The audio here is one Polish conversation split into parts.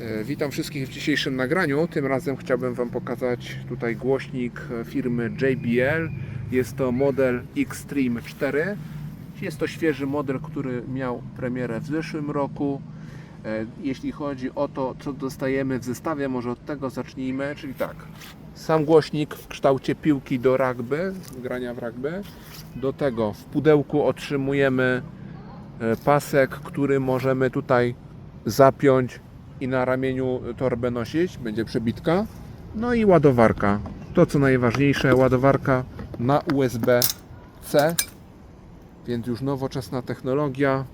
E, Witam wszystkich w dzisiejszym nagraniu. Tym razem chciałbym Wam pokazać tutaj głośnik e, firmy JBL. Jest to model Xtreme 4. Jest to świeży model, który miał premierę w zeszłym roku. E, Jeśli chodzi o to, co dostajemy w zestawie, może od tego zacznijmy. Czyli tak, sam głośnik w kształcie piłki do rugby, grania w rugby. Do tego w pudełku otrzymujemy pasek, który możemy tutaj zapiąć i na ramieniu torbę nosić, będzie przebitka. No i ładowarka. To co najważniejsze, ładowarka na USB-C, więc już nowoczesna technologia.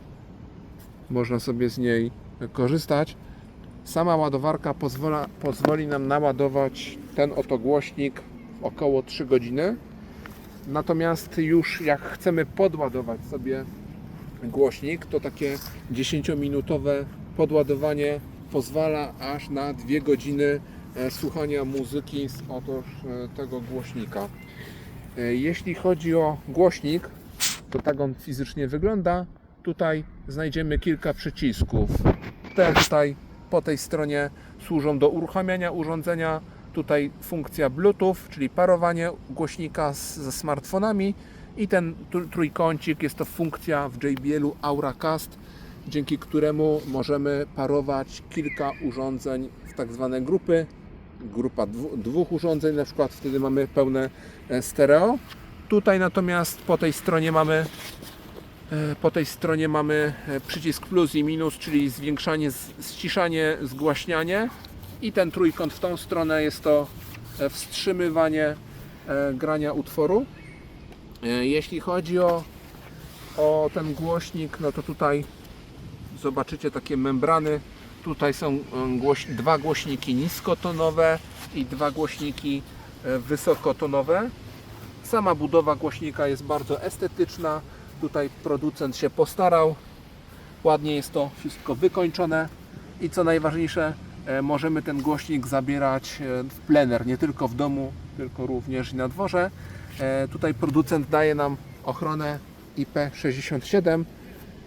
Można sobie z niej korzystać. Sama ładowarka pozwala, pozwoli nam naładować ten oto głośnik około 3 godziny. Natomiast już jak chcemy podładować sobie głośnik, to takie 10-minutowe podładowanie pozwala aż na 2 godziny e, słuchania muzyki z otoż e, tego głośnika. E, Jeśli chodzi o głośnik, to tak on fizycznie wygląda. Tutaj znajdziemy kilka przycisków. Te tutaj po tej stronie służą do uruchamiania urządzenia. Tutaj funkcja Bluetooth, czyli parowanie głośnika z, ze smartfonami i ten tr- trójkącik jest to funkcja w JBL-u Auracast, dzięki któremu możemy parować kilka urządzeń w tak zwane grupy. Grupa dwóch urządzeń, na przykład wtedy mamy pełne e, stereo. Tutaj natomiast po tej stronie mamy E, po tej stronie mamy e, przycisk plus i minus, czyli zwiększanie, ściszanie, zgłaśnianie i ten trójkąt w tą stronę jest to wstrzymywanie grania utworu. Jeśli chodzi o, o ten głośnik, no to tutaj zobaczycie takie membrany. Tutaj są e, głoś, dwa głośniki niskotonowe i dwa głośniki e, wysokotonowe. Sama budowa głośnika jest bardzo estetyczna. Tutaj producent się postarał. Ładnie jest to wszystko wykończone. I co najważniejsze, e, możemy ten głośnik zabierać w plener, nie tylko w domu, tylko również i na dworze. Tutaj producent daje nam ochronę IP67,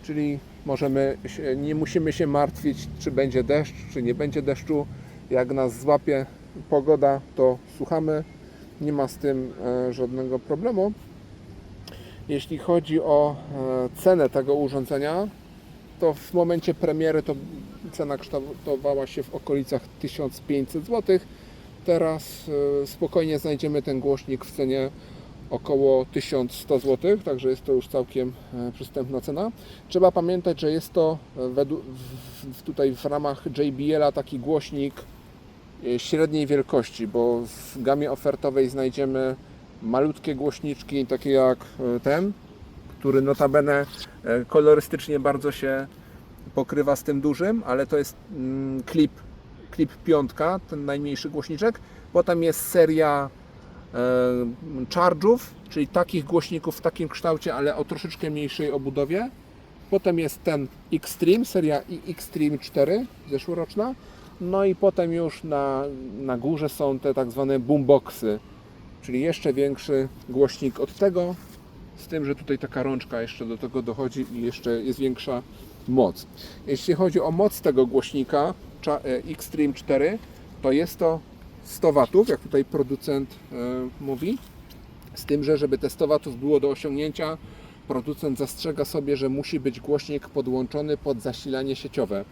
czyli możemy, nie musimy się martwić, czy będzie deszcz, czy nie będzie deszczu. Jak nas złapie pogoda, to słuchamy. Nie ma z tym e, żadnego problemu. Jeśli chodzi o e, cenę tego urządzenia, to w momencie premiery to cena kształtowała się w okolicach 1500 zł. Teraz e, spokojnie znajdziemy ten głośnik w cenie około 1100 zł, także jest to już całkiem e, przystępna cena. Trzeba pamiętać, że jest to e, w, tutaj w ramach JBL-a taki głośnik e, średniej wielkości, bo w gamie ofertowej znajdziemy malutkie głośniczki, takie jak ten, który notabene kolorystycznie bardzo się pokrywa z tym dużym, ale to jest mm, klip, klip piątka, ten najmniejszy głośniczek. Potem jest seria charge'ów, czyli takich głośników w takim kształcie, ale o troszeczkę mniejszej obudowie. Potem jest ten Xtreme, seria Xtreme 4, zeszłoroczna. No i potem już na, na górze są te tak zwane boomboxy, czyli jeszcze większy głośnik od tego, z tym, że tutaj taka rączka jeszcze do tego dochodzi i jeszcze jest większa moc. Jeśli chodzi o moc tego głośnika e, Xtreme 4, to jest to 100 W, jak tutaj producent e, mówi. Z tym, że żeby te 100 W było do osiągnięcia, producent zastrzega sobie, że musi być głośnik podłączony pod zasilanie sieciowe.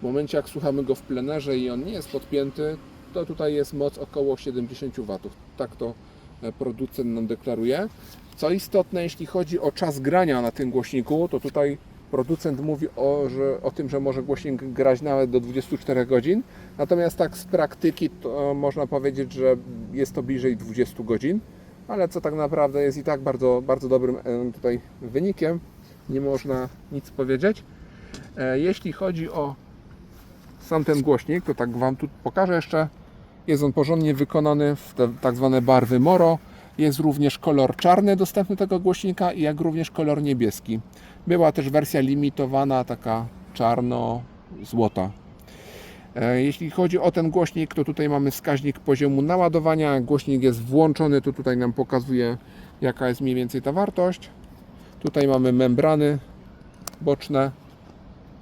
W momencie jak słuchamy go w plenerze i on nie jest podpięty, to tutaj jest moc około 70 W. Tak to e, producent nam deklaruje. Co istotne, jeśli chodzi o czas grania na tym głośniku, to tutaj producent mówi o, że, o tym, że może głośnik grać nawet do 24 godzin. Natomiast tak z praktyki to można powiedzieć, że jest to bliżej 20 godzin, ale co tak naprawdę jest i tak bardzo, bardzo dobrym tutaj wynikiem. Nie można nic powiedzieć. E, Jeśli chodzi o sam ten głośnik, to tak Wam tu pokażę jeszcze. Jest on porządnie wykonany w te tak zwane barwy moro. Jest również kolor czarny dostępny tego głośnika, jak również kolor niebieski. Była też wersja limitowana, taka czarno-złota. E, Jeśli chodzi o ten głośnik, to tutaj mamy wskaźnik poziomu naładowania. Głośnik jest włączony, to tutaj nam pokazuje, jaka jest mniej więcej ta wartość. Tutaj mamy membrany boczne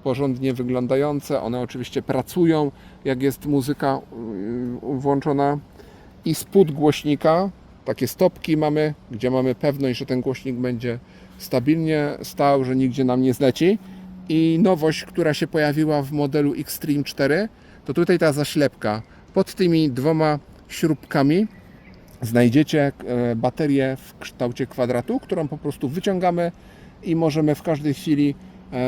porządnie wyglądające. One oczywiście pracują, jak jest muzyka yy, włączona. I spód głośnika, takie stopki mamy, gdzie mamy pewność, że ten głośnik będzie stabilnie stał, że nigdzie nam nie zleci. I nowość, która się pojawiła w modelu Xtreme 4, to tutaj ta zaślepka. Pod tymi dwoma śrubkami znajdziecie e, baterię w kształcie kwadratu, którą po prostu wyciągamy i możemy w każdej chwili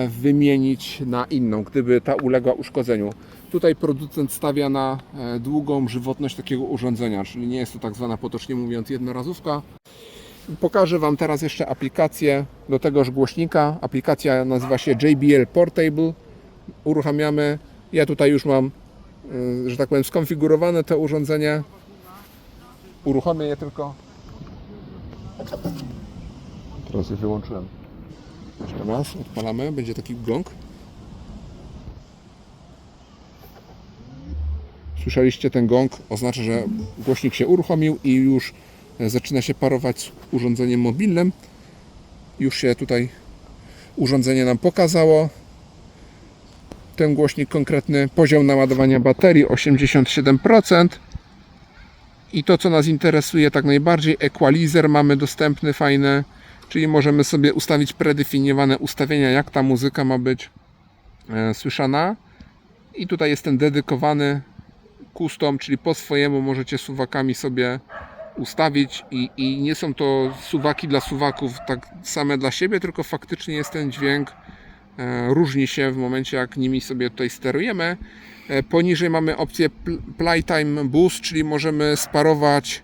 wymienić na inną, gdyby ta uległa uszkodzeniu. Tutaj producent stawia na e, długą żywotność takiego urządzenia, czyli nie jest to tak zwana potocznie mówiąc jednorazówka. Pokażę Wam teraz jeszcze aplikację do tegoż głośnika. Aplikacja nazywa się JBL Portable. Uruchamiamy. Ja tutaj już mam, y, że tak powiem, skonfigurowane to urządzenie. Uruchomię je tylko. Teraz je wyłączyłem. Jeszcze raz odpalamy. Będzie taki gong. Słyszeliście ten gong? Oznacza, że głośnik się uruchomił i już e, zaczyna się parować z urządzeniem mobilnym. Już się tutaj urządzenie nam pokazało. Ten głośnik konkretny, poziom naładowania baterii 87%. I to, co nas interesuje tak najbardziej, equalizer mamy dostępny, fajny, czyli możemy sobie ustawić predefiniowane ustawienia, jak ta muzyka ma być e, słyszana. I tutaj jest ten dedykowany custom, czyli po swojemu możecie suwakami sobie ustawić i, i nie są to suwaki dla suwaków tak same dla siebie, tylko faktycznie jest ten dźwięk e, różni się w momencie jak nimi sobie tutaj sterujemy. E, poniżej mamy opcję pl- Playtime Boost, czyli możemy sparować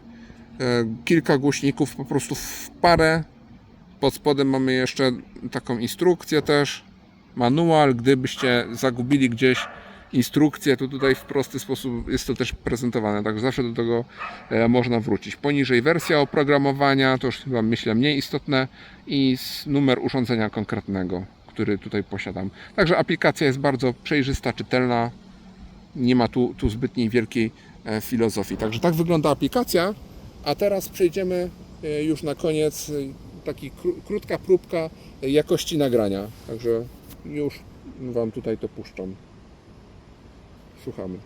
kilka głośników po prostu w parę. Pod spodem mamy jeszcze taką instrukcję też, manual, gdybyście zagubili gdzieś instrukcję, to tutaj w prosty sposób jest to też prezentowane, także zawsze do tego e, można wrócić. Poniżej wersja oprogramowania, to już chyba myślę mniej istotne i numer urządzenia konkretnego, który tutaj posiadam. Także aplikacja jest bardzo przejrzysta, czytelna, nie ma tu, tu zbytniej wielkiej e, filozofii. Także tak wygląda aplikacja, a teraz przejdziemy e, już na koniec, taki kró- krótka próbka e, jakości nagrania. Także już Wam tutaj to puszczam. Słuchamy.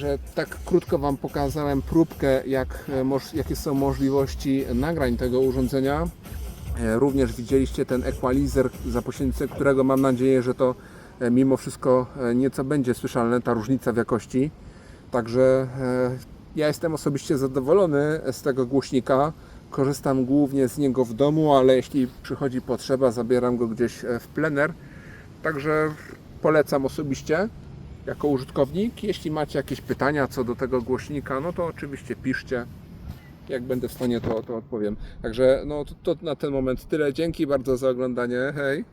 Także tak krótko Wam pokazałem próbkę, jak, e, jakie są możliwości nagrań tego urządzenia. E, Również widzieliście ten equalizer, za pośrednictwem którego mam nadzieję, że to e, mimo wszystko nieco będzie słyszalne, ta różnica w jakości. Także ja jestem osobiście zadowolony z tego głośnika. korzystam głównie z niego w domu, ale jeśli przychodzi potrzeba, zabieram go gdzieś w plener. Także polecam osobiście jako użytkownik. Jeśli macie jakieś pytania co do tego głośnika, no to oczywiście piszcie. Jak będę w stanie, to, to odpowiem. Także no, to, to na ten moment tyle. Dzięki bardzo za oglądanie. Hej!